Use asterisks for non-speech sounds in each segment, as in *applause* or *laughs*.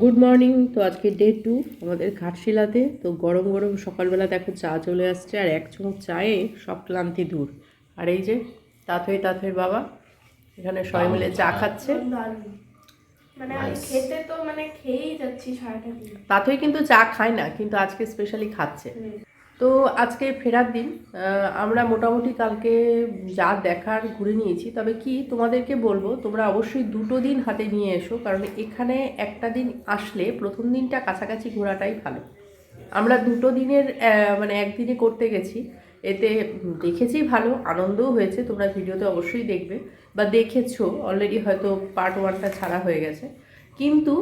Good morning তো আজকে day to আমাদের ঘাটশিলাতে। তো গরম গরম সকালবেলা দেখো চা চলে আসছে আর এক চুমুক চায়ে সব ক্লান্তি দূর। আর এই যে তাথই তাথইর বাবা এখানে সবাই মিলে চা খাচ্ছে। মানে আমি খেতে তো মানে খেয়েই যাচ্ছি সারাটা তাথই কিন্তু চা খায় না কিন্তু আজকে স্পেশালি খাচ্ছে। তো আজকে ফেরার দিন আমরা মোটামুটি কালকে যা দেখার ঘুরে নিয়েছি। তবে কি তোমাদেরকে বলব, তোমরা অবশ্যই দুটো দিন হাতে নিয়ে এসো, কারণ এখানে একটা দিন আসলে প্রথম দিনটা কাছাকাছি ঘোরাটাই ভালো। আমরা দুটো দিনের মানে একদিনে করতে গেছি। এতে দেখেছি ভালো, আনন্দও হয়েছে, তোমরা ভিডিওতে অবশ্যই দেখবে। বা দেখেছ অলরেডি হয়তো পার্ট ওয়ানটা ছাড়া হয়ে গেছে। কিন্তু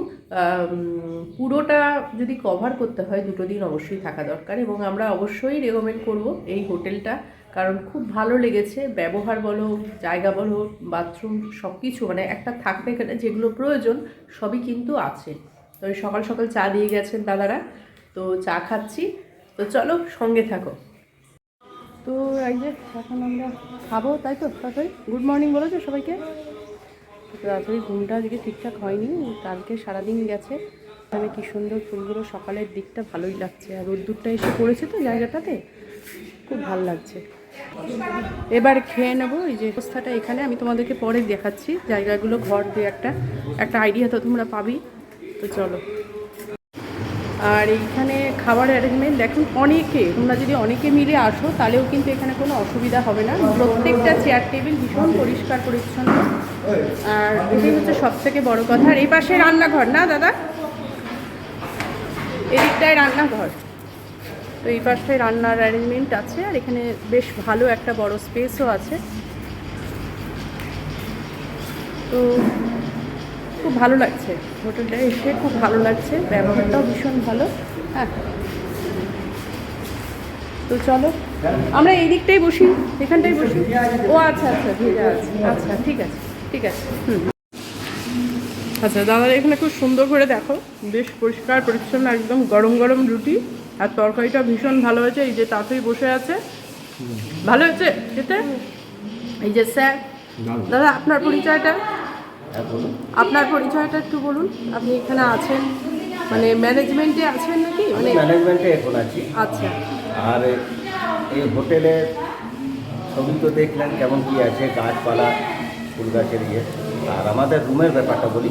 পুরোটা যদি কভার করতে হয়, দুটো দিন অবশ্যই থাকা দরকার এবং আমরা অবশ্যই রেকমেন্ড করব এই হোটেলটা। কারণ খুব ভালো লেগেছে, ব্যবহার বলো, জায়গা বলো বাথরুম সব কিছু মানে একটা থাকবে এখানে, যেগুলো প্রয়োজন, সবই কিন্তু আছে। তো সকাল সকাল চা দিয়ে গেছেন দাদারা, তো চা খাচ্ছি। তো চলো সঙ্গে থাকো। তো এই যে, এখন আমরা খাব, তাই তো? তাড়াতাড়ি। গুড মর্নিং বলেছ সবাইকে? তাড়াতাড়ি ঘুমটা আজকে ঠিকঠাক হয়নি, কালকে সারাদিন গেছে। তবে কি সুন্দর ফুলগুলো, সকালের দিকটা ভালোই লাগছে। আর রোদ্দুরটা এসে পড়েছে তো জায়গাটাতে, খুব ভালো লাগছে। এবার খেয়ে নেব, এই যে অবস্থাটা এখানে, আমি তোমাদেরকে পরে দেখাচ্ছি জায়গাগুলো, ঘর দিয়ে একটা। একটা আইডিয়া তো তোমরা পাবি তো চলো। আর এইখানে খাবার অ্যারেঞ্জমেন্ট দেখুন, অনেকে, তোমরা যদি অনেকে মিলে আসো, তাহলেও কিন্তু এখানে কোনো অসুবিধা হবে না। প্রত্যেকটা চেয়ার টেবিল ভীষণ পরিষ্কার, পরিচ্ছন্ন। আর এটাই হচ্ছে সব থেকে বড় কথা। আর এই পাশে রান্নাঘর, না দাদা? এদিকটায় রান্নাঘর। তো এই পাশটায় রান্নার অ্যারেঞ্জমেন্ট আছে, আর এখানে বেশ ভালো একটা বড় স্পেসও আছে। তো খুব ভালো লাগছে। হোটেলটা এসে খুব ভালো লাগছে। ব্যবহারটাও ভীষণ ভালো। হ্যাঁ। তো চলো আমরা এই দিকটাই বসি। এখানটাই বসি। ও আচ্ছা আচ্ছা ঠিক আছে। আচ্ছা ঠিক আছে ঠিক আছে। হুম। আচ্ছা দাদা এখানে খুব সুন্দর করে দেখো। বেশ পরিষ্কার পরিচ্ছন্ন একদম গরম গরম রুটি। আর তরকারিটা ভীষণ ভালো হয়েছে। এই যে তাতেই বসে আছে। ভালো হয়েছে? খেতে? এই যে স্যার। দাদা আপনার পরিচয়টা? আপনার পরিচয়টা একটু বলুন। আপনি এখানে আছেন মানে ম্যানেজমেন্টে আছেন নাকি? মানে ম্যানেজমেন্টে এখন আছি। আচ্ছা। আর এই হোটেলের ছবি তো দেখলেন কেমন কি আছে গাছপালা ফুল গাছের ইয়ে। আর আমাদের রুমের ব্যাপারটা বলি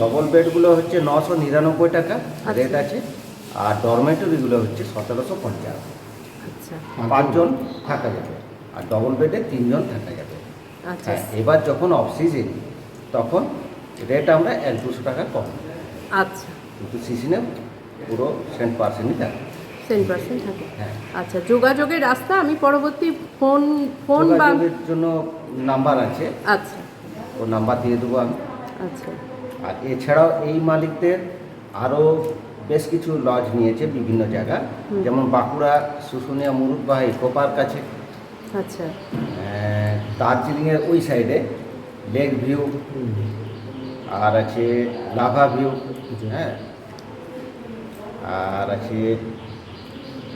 ডবল বেডগুলো হচ্ছে নশো নিরানব্বই টাকা রেট আছে আর ডরমেটরিগুলো হচ্ছে সতেরোশো পঞ্চাশ। আচ্ছা। পাঁচজন থাকা যাবে আর ডবল বেডে তিনজন থাকা যাবে। আচ্ছা। হ্যাঁ এবার যখন অফ সিজন তখন রেট আমরা এক দুশো টাকা কম। আচ্ছা। কিন্তু সিজনে পুরো সেন্ট পার্সেন্টই থাকে। সেন পার্সেন্ট থাকে। হ্যাঁ। আচ্ছা যোগাযোগের রাস্তা আমি পরবর্তী ফোন ফোন বা জন্য নাম্বার আছে। আচ্ছা। ও নাম্বার দিয়ে দেবো আমি। আচ্ছা। আর এছাড়াও এই মালিকদের আরও বেশ কিছু লজ নিয়েছে বিভিন্ন জায়গা। যেমন বাঁকুড়া শুশুনিয়া মুরুদবাহ ইকো পার্ক আছে আচ্ছা দার্জিলিংয়ের ওই সাইডে লেক ভিউ আর আছে লাভা ভিউ হ্যাঁ? আর আছে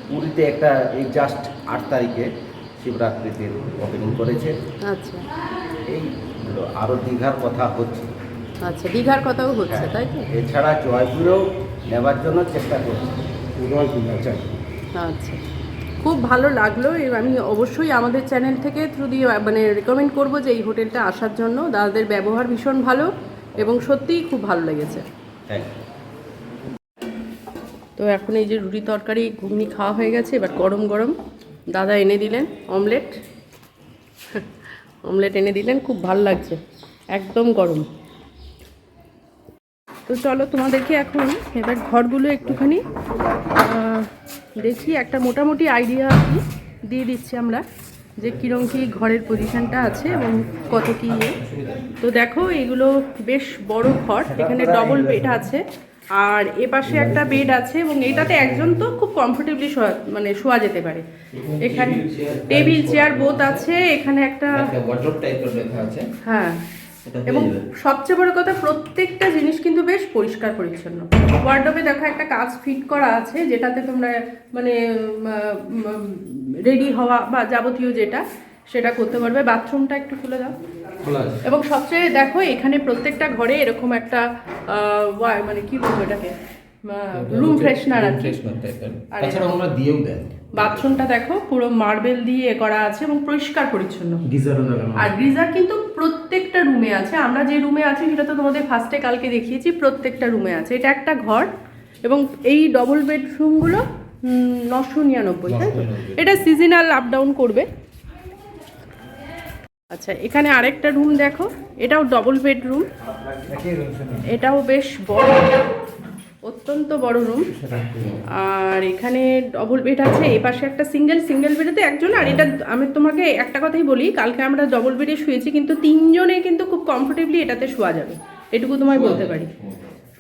পুরীতে একটা এই জাস্ট আট তারিখে শিবরাত্রিতে ওপেনিং করেছে। আচ্ছা। এইগুলো আরও দীঘার কথা হচ্ছে। আচ্ছা দীঘার কথাও হচ্ছে হ্যাঁ, তাই তো? এছাড়া জয়পুরেও নেবার জন্য চেষ্টা করছি। আচ্ছা। খুব ভালো লাগল। আমি অবশ্যই আমাদের চ্যানেল থেকে থ্রু দিয়ে মানে রেকমেন্ড করব যে এই হোটেলটা আসার জন্য। দাদাদের ব্যবহার ভীষণ ভালো এবং সত্যিই খুব ভালো লেগেছে। তো এখন এই যে রুটি তরকারি ঘুগনি খাওয়া হয়ে গেছে এবার গরম গরম। দাদা এনে দিলেন অমলেট অমলেট এনে দিলেন খুব ভালো লাগছে একদম গরম। তো চলো তোমাদেরকে এখন এবার ঘরগুলো একটুখানি দেখি একটা মোটামুটি আইডিয়া আর কি দিয়ে দিচ্ছি আমরা যে কীরকম কী ঘরের পজিশনটা আছে এবং কত কী ইয়ে। তো দেখো এগুলো বেশ বড় ঘর এখানে ডবল বেড আছে। আর এ পাশে একটা বেড আছে এবং এটাতে একজন তো খুব কমফোর্টেবলি শোয়া মানে শোয়া যেতে পারে। এখানে টেবিল চেয়ার বোথ আছে এখানে একটা হ্যাঁ। এবং সবচেয়ে বড় কথা প্রত্যেকটা জিনিস কিন্তু বেশ পরিষ্কার পরিচ্ছন্ন। ওয়ার্ডরোবে দেখো একটা কাজ ফিট করা আছে যেটাতে তোমরা মানে রেডি হওয়া বা যাবতীয় যেটা সেটা করতে পারবে। বাথরুমটা একটু খুলে দাও। এবং সবচেয়ে দেখো এখানে প্রত্যেকটা ঘরে এরকম একটা মানে কি বলব এটাকে? রুম ফ্রেশনার আর কি। তাছাড়া আমরা দিয়েও দেন। বাথরুমটা দেখো পুরো মার্বেল দিয়ে করা আছে এবং পরিষ্কার পরিচ্ছন্ন। আর গিজার কিন্তু প্রত্যেকটা রুমে আছে। আমরা যে রুমে আছি সেটা তো তোমাদের ফার্স্টে কালকে দেখিয়েছি প্রত্যেকটা রুমে আছে। এটা একটা ঘর এবং এই ডবল বেডরুমগুলো নশো নিরানব্বই তাই তো? এটা সিজনাল আপ ডাউন করবে। আচ্ছা এখানে আরেকটা রুম দেখো। এটাও ডবল বেডরুম এটাও বেশ বড়। অত্যন্ত বড় রুম আর এখানে ডবল বেড আছে এই পাশে একটা সিঙ্গেল সিঙ্গেল বেডেতে একজন আর এটা আমি তোমাকে একটা কথাই বলি কালকে আমরা ডবল বেডে শুয়েছি কিন্তু তিনজনে কিন্তু খুব কমফোর্টেবলি এটাতে শোয়া যাবে। এটুকু তোমায় বলতে পারি।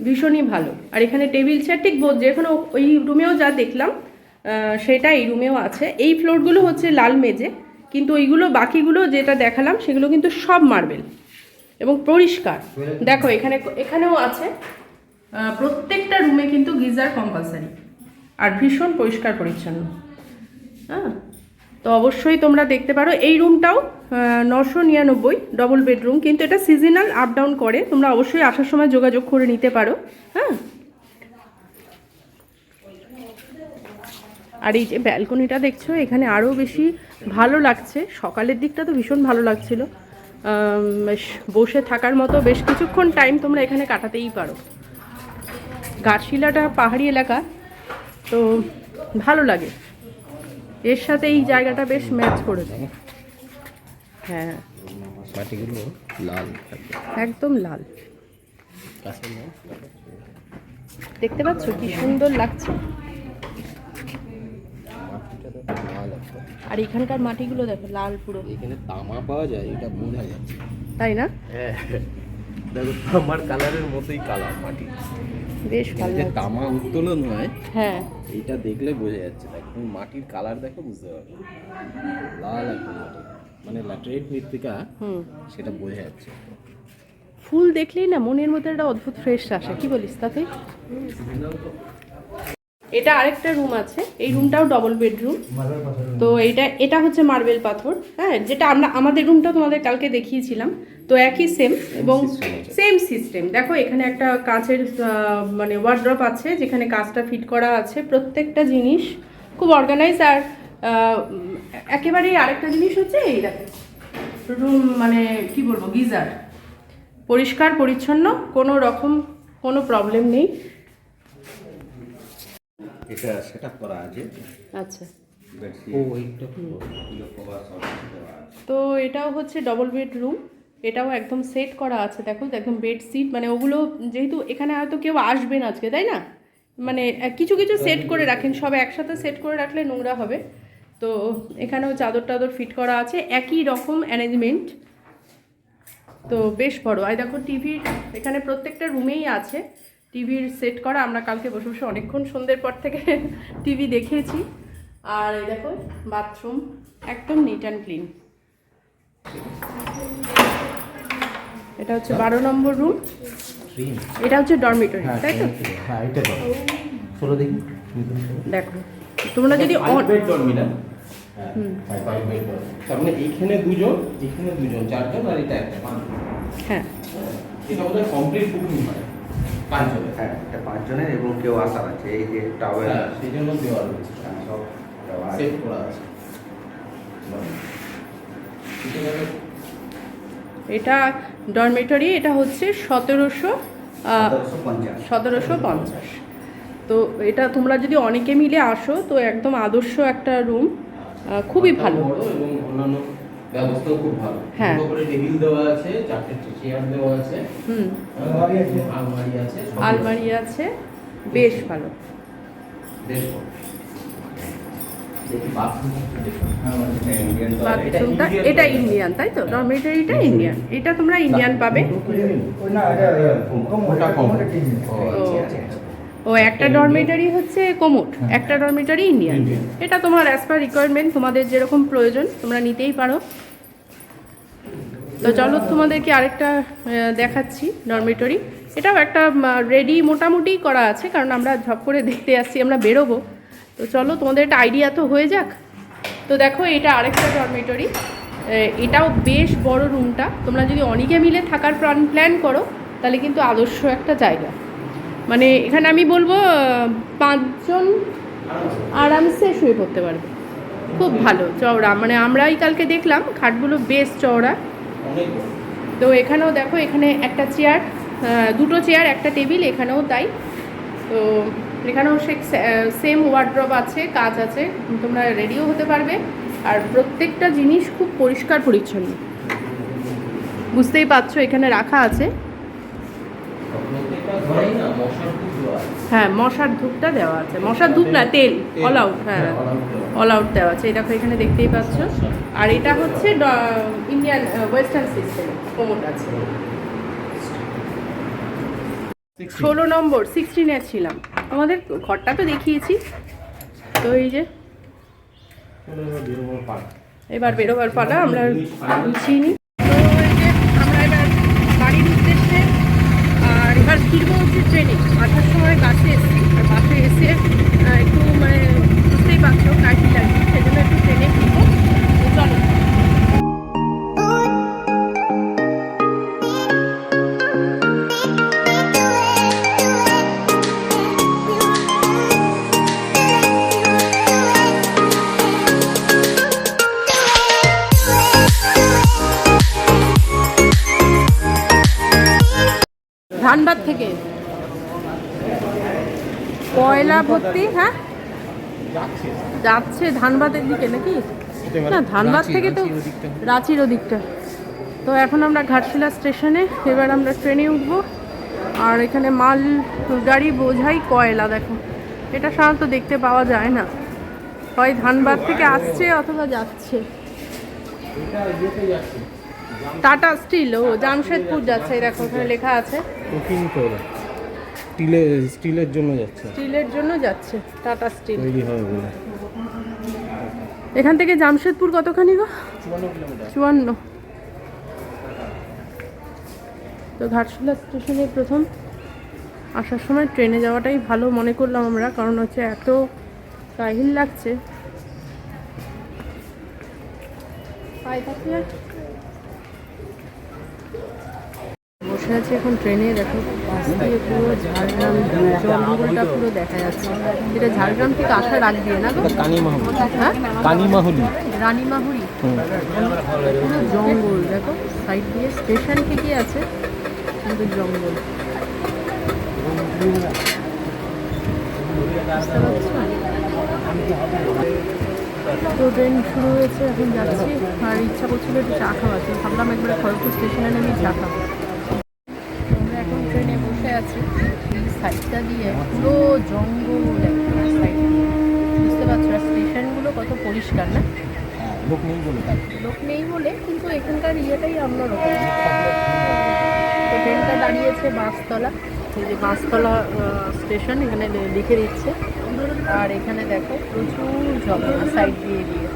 ভীষণই ভালো। আর এখানে টেবিল চেয়ার ঠিক বোধ যেখানে ওই রুমেও যা দেখলাম সেটা এই রুমেও আছে। এই ফ্লোরগুলো হচ্ছে লাল মেজে কিন্তু ওইগুলো বাকিগুলো যেটা দেখালাম সেগুলো কিন্তু সব মার্বেল এবং পরিষ্কার। দেখো এখানে এখানেও আছে। প্রত্যেকটা রুমে কিন্তু গিজার কম্পালসারি আর ভীষণ পরিষ্কার পরিচ্ছন্ন। হ্যাঁ? তো অবশ্যই তোমরা দেখতে পারো, এই রুমটাও নশো নিরানব্বই ডবল বেডরুম কিন্তু এটা সিজনাল আপ ডাউন করে, তোমরা অবশ্যই আসার সময় যোগাযোগ করে নিতে পারো হ্যাঁ? আর এই যে ব্যালকনিটা দেখছ, এখানে আরও বেশি ভালো লাগছে, সকালের দিকটা তো ভীষণ ভালো লাগছিল। বসে থাকার মতো বেশ কিছুক্ষণ টাইম তোমরা এখানে কাটাতেই পারো। ঘাটশিলাটা পাহাড়ি এলাকা তো ভালো লাগে। এর সাথে এই জায়গাটা বেশ ম্যাচ করে দেয়। হ্যাঁ। মাটিগুলো লাল একদম লাল। দেখতে পাচ্ছ কি সুন্দর লাগছে? আর এখানকার মাটিগুলো দেখো লাল পুরো। এখানে তামা পাওয়া যায় এটা বোঝা যাচ্ছে। তাই না? হ্যাঁ। দেখো আমার কালারের মতোই কালার মাটি। বেশ ভালো যে তামা উত্তোলন হয় হ্যাঁ। এটা দেখলে বোঝা যাচ্ছে। একদম মাটির কালার দেখো বুঝতে পারবে। লাল একদম মানে ল্যাটেরাইট মৃত্তিকা সেটা বোঝা যাচ্ছে। ফুল দেখলেই না মনের মধ্যে একটা অদ্ভুত ফ্রেশ আসে। কি বলিস তাতে? এটা আরেকটা রুম আছে। এই রুমটাও ডবল বেডরুম তো এটা এটা হচ্ছে মার্বেল পাথর। হ্যাঁ যেটা আমরা আমাদের রুমটা তোমাদের কালকে দেখিয়েছিলাম। তো একই সেম এবং সেম সিস্টেম দেখো এখানে একটা কাঁচের মানে ওয়ার্ড্রপ আছে যেখানে কাঁচটা ফিট করা আছে। প্রত্যেকটা জিনিস খুব অর্গানাইজ আর একেবারেই আরেকটা জিনিস হচ্ছে এই দেখো। রুম মানে কি বলব গিজার। পরিষ্কার পরিচ্ছন্ন কোনো রকম কোনো প্রবলেম নেই। এটা সেট করা আছে। আচ্ছা। তো এটাও হচ্ছে ডবল বেডরুম এটাও একদম সেট করা আছে দেখো একদম বেডশিট মানে ওগুলো যেহেতু এখানে হয়তো কেউ আসবে না আজকে তাই না? মানে কিছু কিছু সেট করে রাখেন সব একসাথে সেট করে রাখলে নোংরা হবে। তো এখানেও চাদর টাদর ফিট করা আছে একই রকম অ্যারেঞ্জমেন্ট তো বেশ বড়। আর দেখো টিভির এখানে প্রত্যেকটা রুমেই আছে। টিভির সেট করা আমরা কালকে বসে বসে অনেকক্ষণ সন্ধ্যের পর থেকে *laughs* টিভি দেখিয়েছি আর এই দেখো বাথরুম একদম নিট অ্যান্ড ক্লিন এটা হচ্ছে বারো নম্বর রুম এটা হচ্ছে ডরমিটরি তাই তো? হ্যাঁ দেখি। দেখো তোমরা যদি ফাইভ on- বেড ডরমি না হ্যাঁ মানে এইখানে দুজন এখানে দুজন চারজন আর এটা একটা হ্যাঁ। এটা কমপ্লিট বুকিং হয়। পাঁচজনের। হ্যাঁ এটা পাঁচজনের এবং কেউ আসার আছে এই যে টাওয়েল হ্যাঁ সেই জন্য দেওয়া রয়েছে সব দেওয়া করা আছে। এটা দেখো, এটা হচ্ছে সতেরোশো সতেরোশো পঞ্চাশ। তো এটা তোমরা যদি অনেকে মিলে আসো তো একদম আদর্শ একটা রুম খুবই ভালো। এবং অন্যান্য ব্যবস্থাও খুব ভালো। হ্যাঁ। করে টেবিল দেওয়া আছে চারটে চেয়ার দেওয়া আছে। হুম। আলমারি আছে। আলমারি আছে আলমারি আছে। বেশ ভালো। বেশ দেখুন ইন্ডিয়ান বাথরুমটা এটা ইন্ডিয়ান তাই তো? ডরমিটরিটা ইন্ডিয়ান এটা তোমরা ইন্ডিয়ান পাবে? ও একটা ডরমিটরি হচ্ছে কোমোট একটা ডরমিটরি ইন্ডিয়ান এটা তোমার অ্যাজ পার রিকোয়ারমেন্ট তোমাদের যেরকম প্রয়োজন তোমরা নিতেই পারো। তো চলো তোমাদেরকে আরেকটা দেখাচ্ছি ডরমিটরি এটাও একটা রেডি মোটামুটি করা আছে, কারণ আমরা ঝপ করে দেখতে আসছি, আমরা বেরোবো। তো চলো, তোমাদের একটা আইডিয়া তো হয়ে যাক। তো দেখো, এটা আরেকটা ডরমিটরি এটাও বেশ বড় রুমটা তোমরা যদি অনেকে মিলে থাকার প্ল্যান প্ল্যান করো, তাহলে কিন্তু আদর্শ একটা জায়গা। মানে এখানে আমি বলব পাঁচজন আরামসে শুয়ে পড়তে পারবে। খুব ভালো, চওড়া। মানে আমরাই কালকে দেখলাম, খাটগুলো বেশ চওড়া। তো এখানেও দেখো এখানে একটা চেয়ার দুটো চেয়ার একটা টেবিল এখানেও তাই। তো এখানেও সে সেম ওয়ার্ড্রপ আছে কাজ আছে তোমরা রেডিও হতে পারবে। আর প্রত্যেকটা জিনিস খুব পরিষ্কার পরিচ্ছন্ন। বুঝতেই পারছ এখানে রাখা আছে প্রত্যেকটা ঘরেই না মশার খুব দেওয়া আছে। হ্যাঁ মশার ধূপটা দেওয়া আছে। মশার ধূপ না তেল। অল আউট হ্যাঁ। অল আউট দেওয়া আছে। দেখো এখানে দেখতেই পাচ্ছ। আর এটা হচ্ছে ইন্ডিয়ান ওয়েস্টার্ন সিস্টেম কোমোট আছে। ষোলো নম্বর সিক্সটিনে ছিলাম। আমাদের ঘরটা তো দেখিয়েছি। তো এই যে এবার বেরোবার পালা। আমরা গুছিয়ে নিই তো এই যে আমরা এবার বাড়ির উদ্দেশ্যে আর এবার ফিরবো হচ্ছে ট্রেনে সময় বাসে এসেছি, আর বাসে এসে একটু মানে বুঝতেই পারছ টাইম লাগছে সেজন্য একটু ট্রেনে ফিরবো ভর্তি হ্যাঁ? যাচ্ছে ধানবাদের দিকে নাকি? না, ধানবাদ থেকে তো রাঁচির ওদিকটা। তো এখন আমরা ঘাটশিলা স্টেশনে, এবার আমরা ট্রেনে উঠবো। আর এখানে মাল গাড়ি বোঝাই কয়লা, দেখো। এটা সাধারণত দেখতে পাওয়া যায় না। হয় ধানবাদ থেকে আসছে অথবা যাচ্ছে। টাটা স্টিল, ও জামশেদপুর যাচ্ছে দেখো, ওখানে লেখা আছে। স্টিলের স্টিলের জন্য যাচ্ছে। স্টিলের জন্য যাচ্ছে টাটা স্টিল। তৈরি হবে বলে। এখান থেকে জামশেদপুর কতখানি গো? চুয়ান্ন তো ঘাটশিলা স্টেশনে প্রথম আসার সময় ট্রেনে যাওয়াটাই ভালো মনে করলাম আমরা কারণ হচ্ছে এত কাহিল লাগছে। পায়ে বসে আছি এখন ট্রেনে দেখো পাশ দিয়ে পুরো ঝাড়গ্রাম জঙ্গলটা পুরো দেখা যাচ্ছে। এটা ঝাড়গ্রাম থেকে আসার আগ দিয়ে না কানিমাহুলি হ্যাঁ? কানিমাহুলি রানীমাহুরি পুরো জঙ্গল দেখো সাইড দিয়ে স্টেশন ঠিকই আছে? কিন্তু জঙ্গল? তো ট্রেন শুরু হয়েছে এখন যাচ্ছি। আর ইচ্ছা করছিল একটু চা খাওয়ার তো ভাবলাম একবার খড়গপুর স্টেশনে নেমে চা খাব আমরা এখন ট্রেনে বসে আছি। এই সাইডটা দিয়ে পুরো জঙ্গল সাইড বুঝতে পারছ? আর স্টেশনগুলো কত পরিষ্কার না? হ্যাঁ, লোক নেই বলে লোক নেই বলে কিন্তু এখানকার ইয়েটাই অন্যরকম তো ট্রেনটা দাঁড়িয়েছে বাসতলা এই যে বাসতলা স্টেশন এখানে লিখে দিচ্ছে। আর এখানে দেখো প্রচুর জল সাইড দিয়ে দিয়ে।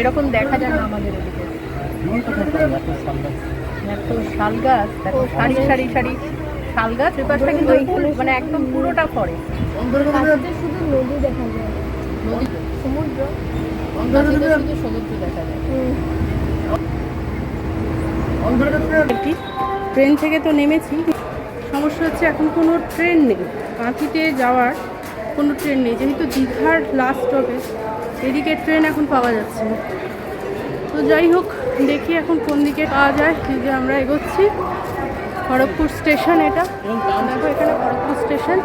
এরকম দেখা যায় না আমাদের শাল গাছ। এত শাল গাছ দেখো সারি সারি সারি শাল গাছ ওই পাশটা কিন্তু মানে একদম পুরোটা পড়ে শুধু নদী দেখা যায়। সমুদ্র। শুধু সমুদ্র দেখা যায়। ট্রেন থেকে তো নেমেছি। সমস্যা হচ্ছে এখন কোনো ট্রেন নেই। কাঁথিতে যাওয়ার কোনো ট্রেন নেই। যেহেতু দীঘার লাস্ট স্টপেজ এদিকে ট্রেন এখন পাওয়া যাচ্ছে না। তো যাই হোক দেখি এখন কোন দিকে পাওয়া যায়। যে আমরা এগোচ্ছি। খড়গপুর স্টেশন এটা। দেখো এখানে খড়গপুর স্টেশন।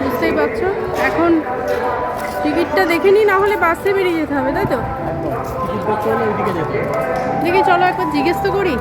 বুঝতেই পারছ? এখন টিকিটটা দেখে নিই, না হলে বাসে বেরিয়ে যেতে হবে, তাই তো। দেখি চলো একবার জিজ্ঞেস তো করি।